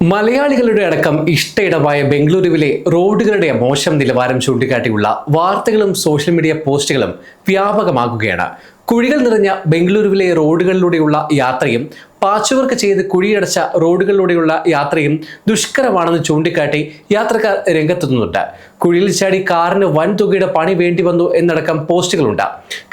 മലയാളികളുടെ അടക്കം ഇഷ്ടയിടമായ ബംഗളൂരുവിലെ റോഡുകളുടെ മോശം നിലവാരം ചൂണ്ടിക്കാട്ടിയുള്ള വാർത്തകളും സോഷ്യൽ മീഡിയ പോസ്റ്റുകളും വ്യാപകമാകുകയാണ്. കുഴികൾ നിറഞ്ഞ ബംഗളൂരുവിലെ റോഡുകളിലൂടെയുള്ള യാത്രയും പാച്ചുവർക്ക് ചെയ്ത് കുഴിയടച്ച റോഡുകളിലൂടെയുള്ള യാത്രയും ദുഷ്കരമാണെന്ന് ചൂണ്ടിക്കാട്ടി യാത്രക്കാർ രംഗത്തെത്തുന്നുണ്ട്. കുഴിയിൽ ചാടി കാറിന് വൻ തുകയുടെ പണി വേണ്ടി വന്നു എന്നടക്കം പോസ്റ്റുകളുണ്ട്.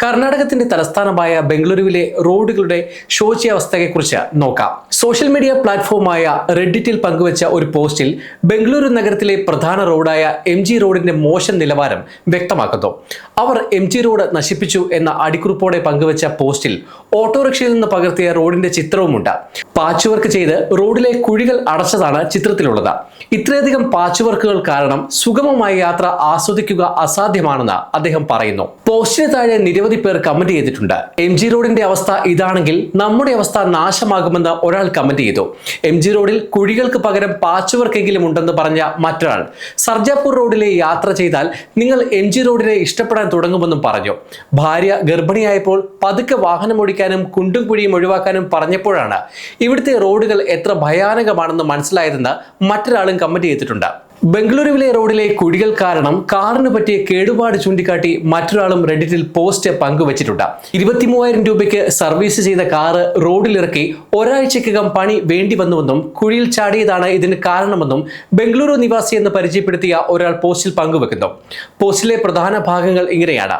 കർണാടകത്തിന്റെ തലസ്ഥാനമായ ബംഗളൂരുവിലെ റോഡുകളുടെ ശോച്യാവസ്ഥയെക്കുറിച്ച് നോക്കാം. സോഷ്യൽ മീഡിയ പ്ലാറ്റ്ഫോമായ റെഡിറ്റിൽ പങ്കുവച്ച ഒരു പോസ്റ്റിൽ ബംഗളൂരു നഗരത്തിലെ പ്രധാന റോഡായ എം ജി റോഡിന്റെ മോശം നിലവാരം വ്യക്തമാക്കുന്നു. അവർ എം ജി റോഡ് നശിപ്പിച്ചു എന്ന അടിക്കുറിപ്പോടെ പങ്കുവച്ച പോസ്റ്റിൽ ഓട്ടോറിക്ഷയിൽ നിന്ന് പകർത്തിയ റോഡിന്റെ ചിത്രവുമുണ്ട്. പാച്ച് വർക്ക് ചെയ്ത് റോഡിലെ കുഴികൾ അടച്ചതാണ് ചിത്രത്തിലുള്ളത്. ഇത്രയധികം പാച്ച് വർക്കുകൾ കാരണം സുഗമമായ യാത്ര ആസ്വദിക്കുക അസാധ്യമാണെന്ന് അദ്ദേഹം പറയുന്നു. പോസ്റ്റിന് താഴെ നിരവധി പേർ കമന്റ് ചെയ്തിട്ടുണ്ട്. എം ജി റോഡിന്റെ അവസ്ഥ ഇതാണെങ്കിൽ നമ്മുടെ അവസ്ഥ നാശമാകുമെന്ന് ഒരാൾ കമന്റ് ചെയ്തു. എം ജി റോഡിൽ കുഴികൾക്ക് പകരം പാച്ച് വർക്കെങ്കിലും ഉണ്ടെന്ന് പറഞ്ഞ മറ്റൊരാൾ. സർജാപൂർ റോഡിലെ യാത്ര ചെയ്താൽ നിങ്ങൾ എം ജി റോഡിനെ ഇഷ്ടപ്പെടാൻ തുടങ്ങുമെന്നും പറഞ്ഞു. ഭാര്യ ഗർഭിണിയായപ്പോൾ പതുക്കെ വാഹനം ഓടിക്കാനും കുണ്ടും കുഴിയും ഒഴിവാക്കാനും പറഞ്ഞപ്പോഴാണ് ഇവിടുത്തെ റോഡുകൾ എത്ര ഭയാനകമാണെന്ന് മനസ്സിലായതെന്ന് മറ്റൊരാളും കമന്റ് ചെയ്തിട്ടുണ്ട്. ബംഗളൂരുവിലെ റോഡിലെ കുഴികൾ കാരണം കാറിന് പറ്റിയ കേടുപാട് ചൂണ്ടിക്കാട്ടി മറ്റൊരാളും റെഡിറ്റിൽ പോസ്റ്റ് പങ്കുവച്ചിട്ടുണ്ട്. ഇരുപത്തിമൂവായിരം രൂപയ്ക്ക് സർവീസ് ചെയ്ത കാറ് റോഡിലിറക്കി ഒരാഴ്ചക്കകം പണി വേണ്ടി വന്നുവെന്നും കുഴിയിൽ ചാടിയതാണ് ഇതിന് കാരണമെന്നും ബംഗളൂരു നിവാസി എന്ന് പരിചയപ്പെടുത്തിയ ഒരാൾ പോസ്റ്റിൽ പങ്കുവെക്കുന്നു. പോസ്റ്റിലെ പ്രധാന ഭാഗങ്ങൾ ഇങ്ങനെയാണ്.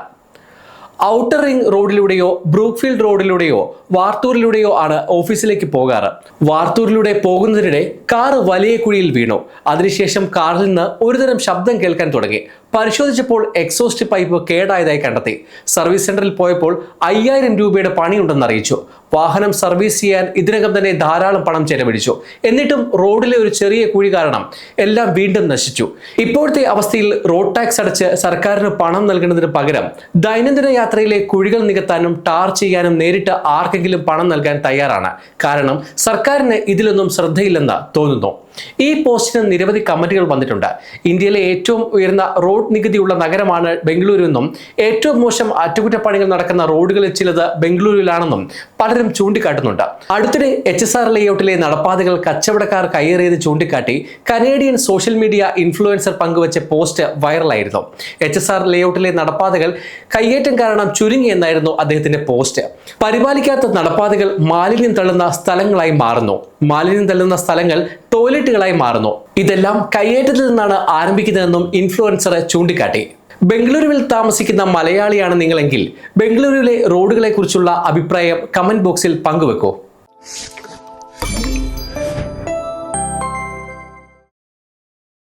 ഔട്ടർ റിംഗ് റോഡിലൂടെയോ ബ്രൂക്ക്ഫീൽഡ് റോഡിലൂടെയോ വാർത്തൂരിലൂടെയോ ആണ് ഓഫീസിലേക്ക് പോകാറ്. വാർത്തൂരിലൂടെ പോകുന്നതിനിടെ കാർ വലിയ കുഴിയിൽ വീണു. അതിനുശേഷം കാറിൽ നിന്ന് ഒരുതരം ശബ്ദം കേൾക്കാൻ തുടങ്ങി. പരിശോധിച്ചപ്പോൾ എക്സോസ്റ്റ് പൈപ്പ് കേടായതായി കണ്ടെത്തി. സർവീസ് സെന്ററിൽ പോയപ്പോൾ അയ്യായിരം രൂപയുടെ പണിയുണ്ടെന്ന് അറിയിച്ചു. വാഹനം സർവീസ് ചെയ്യാൻ ഇതിനകം തന്നെ ധാരാളം പണം ചെലവഴിച്ചു. എന്നിട്ടും റോഡിലെ ഒരു ചെറിയ കുഴി കാരണം എല്ലാം വീണ്ടും നശിച്ചു. ഇപ്പോഴത്തെ അവസ്ഥയിൽ റോഡ് ടാക്സ് അടച്ച് സർക്കാരിന് പണം നൽകുന്നതിന് പകരം ദൈനംദിന യാത്രയിലെ കുഴികൾ നികത്താനും ടാർ ചെയ്യാനും നേരിട്ട് ആർക്കെങ്കിലും പണം നൽകാൻ തയ്യാറാണ്. കാരണം സർക്കാരിന് ഇതിലൊന്നും ശ്രദ്ധയില്ലെന്ന് തോന്നുന്നു. ഈ പോസ്റ്റിന് നിരവധി കമന്റുകൾ വന്നിട്ടുണ്ട്. ഇന്ത്യയിലെ ഏറ്റവും ഉയർന്ന റോഡ് നികുതിയുള്ള നഗരമാണ് ബംഗളൂരു എന്നും ഏറ്റവും മോശം അറ്റകുറ്റപ്പണികൾ നടക്കുന്ന റോഡുകളിൽ ചിലത് ബംഗളൂരുവിലാണെന്നും പലരും ചൂണ്ടിക്കാട്ടുന്നുണ്ട്. അടുത്തിടെ എച്ച് എസ് ആർ ലേഔട്ടിലെ നടപ്പാതകൾ കച്ചവടക്കാർ കയ്യേറിയത് ചൂണ്ടിക്കാട്ടി കനേഡിയൻ സോഷ്യൽ മീഡിയ ഇൻഫ്ലുവൻസർ പങ്കുവച്ച പോസ്റ്റ് വൈറലായിരുന്നു. എച്ച് എസ് ആർ ലേഔട്ടിലെ നടപ്പാതകൾ കയ്യേറ്റം കാരണം ചുരുങ്ങി എന്നായിരുന്നു അദ്ദേഹത്തിന്റെ പോസ്റ്റ്. പരിപാലിക്കാത്ത നടപ്പാതകൾ മാലിന്യം തള്ളുന്ന സ്ഥലങ്ങളായി മാറുന്നു. മാലിന്യം തള്ളുന്ന സ്ഥലങ്ങൾ ടോയ്ലറ്റുകളായി മാറുന്നു. ഇതെല്ലാം കയ്യേറ്റത്തിൽ നിന്നാണ് ആരംഭിക്കുന്നതെന്നും ഇൻഫ്ലുവൻസർ ചൂണ്ടിക്കാട്ടി. ബംഗളൂരുവിൽ താമസിക്കുന്ന മലയാളിയാണ് നിങ്ങളെങ്കിൽ ബംഗളൂരുവിലെ റോഡുകളെ കുറിച്ചുള്ള അഭിപ്രായം കമന്റ് ബോക്സിൽ പങ്കുവെക്കൂ.